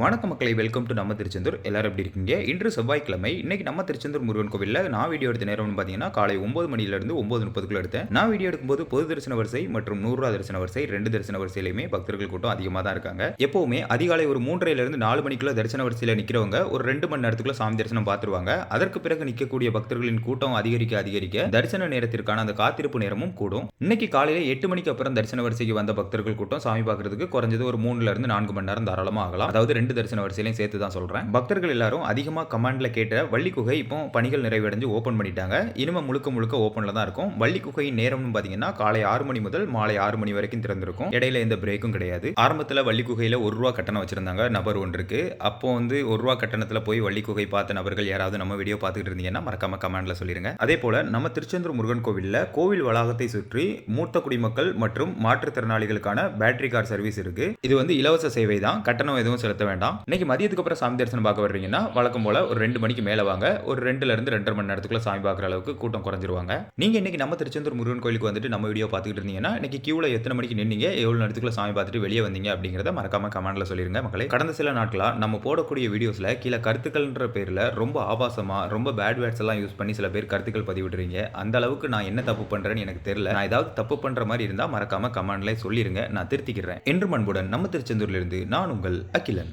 வணக்க மக்களை welcome to நம்ம திருச்செந்தூர். எல்லாரும் எப்படி இருக்கீங்க? இன்று செவ்வாய்க்கிழமை. இன்னைக்கு நம்ம திருச்செந்தூர் முருகன் கோவிலில் நான் வீடியோ எடுத்த நேரம்னு பார்த்தீங்கன்னா காலை ஒன்பது மணியிலிருந்து ஒன்பது முப்பதுக்குள்ள எடுத்தேன். நான் வீடியோ எடுக்கும்போது பொது தரிசன வரிசை மற்றும் நூறுரூவா தரிசன வரிசை ரெண்டு தரிசன வரிசையிலுமே பக்தர்கள் கூட்டம் அதிகமாக தான் இருக்காங்க. எப்பவுமே அதிகாலை ஒரு மூன்றையிலிருந்து நாலு மணிக்குள்ள தரிசன வரிசையில் நிற்கிறவங்க ஒரு ரெண்டு மணி நேரத்துக்குள்ள சாமி தரிசனம் பார்த்துருவாங்க அதற்கு பிறகு நிற்கக்கூடிய பக்தர்களின் கூட்டம் அதிகரிக்க அதிகரிக்க தரிசன நேரத்திற்கான அந்த காத்திருப்பு நேரமும் கூடும். இன்னைக்கு காலையில எட்டு மணிக்கு அப்புறம் தரிசன வரிசைக்கு வந்த பக்தர்கள் கூட்டம் சாமி பார்க்கறதுக்கு குறைஞ்சது ஒரு மூணுல இருந்து நான்கு மணி நேரம் தாராளமாக ஆகலாம். அதாவது ரெண்டு தரிசன வரிசையிலையும் சேர்த்து தான் சொல்கிறேன் பக்தர்கள் எல்லாரும் அதிகமாக கமாண்டில் கேட்ட வள்ளி குகை இப்போ பணிகள் நிறைவடைஞ்சு ஓப்பன் பண்ணிட்டாங்க. இனிமே முழுக்க முழுக்க ஓப்பனில் தான் இருக்கும். வள்ளி குகையின் நேரம்னு பார்த்தீங்கன்னா காலை ஆறு மணி முதல் மாலை ஆறு மணி வரைக்கும் திறந்திருக்கும். இடையில எந்த பிரேக்கும் கிடையாது. ஆரம்பத்தில் வள்ளி குகையில் ஒரு ரூபா கட்டணம் வச்சிருந்தாங்க. நபர் ஒன்றுக்கு அப்போ வந்து ஒரு ரூபா கட்டணத்தில் போய் வள்ளி குகை பார்த்த நபர்கள் யாராவது நம்ம வீடியோ பார்த்துக்கிட்டு இருந்தீங்கன்னா மறக்காம கமெண்ட்ல சொல்லிருங்க. அதே போல நம்ம திருச்செந்தூர் முருகன் கோவிலில் கோவில் வளாகத்தை சுற்றி மூத்த குடிமக்கள் மற்றும் மாற்றுத்திறனாளிகளுக்கான பேட்டரி கார் சர்வீஸ் இருக்கு. இது வந்து இலவச சேவை தான். கட்டணம் எதுவும் செலுத்த வேண்டாம். இன்னைக்கு மதியத்துக்கு அப்புறம் சாமி தரிசனம் பார்க்க வர்றீங்கன்னா வழக்கம் போல ஒரு ரெண்டு மணிக்கு மேலே வாங்க. ஒரு ரெண்டுல இருந்து ரெண்டரை மணி நேரத்துக்குள்ள சாமி பார்க்குற அளவுக்கு கூட்டம் குறைஞ்சிருவாங்க. நீங்க இன்னைக்கு நம்ம திருச்செந்தூர் முருகன் கோயிலுக்கு வந்துட்டு நம்ம வீடியோ பார்த்துக்கிட்டு இருந்தீங்கன்னா இன்னைக்கு கியூல எத்தனை மணிக்கு நின்னீங்க எவ்வளவு நேரத்துக்குள்ள சாமி பார்த்துட்டு வெளியே வந்தீங்க அப்படிங்கிறத மறக்காம கமெண்ட்ல சொல்லிருங்க மக்களே. கடந்த சில நாட்களா நம்ம போடக்கூடிய வீடியோஸ்ல கீழே கருத்துக்கள்ன்ற பேர்ல ரொம்ப ஆபாசமா ரொம்ப பேட் வேர்ட்ஸ் எல்லாம் யூஸ் பண்ணி சில பேர் கருத்துக்கள் பதிவிடுறீங்க. அந்த அளவுக்கு நான் என்ன தப்பு பண்றேன்னு எனக்கு தெரியல. நான் ஏதாவது தப்பு பண்ற மாதிரி இருந்தா மறக்காம கமெண்ட்ல சொல்லிருங்க. நான் திருத்திக்கிறேன். என்று மண்புடன் நம்ம திருச்செந்தூர்ல இருந்து நான் உங்கள் அகிலன்.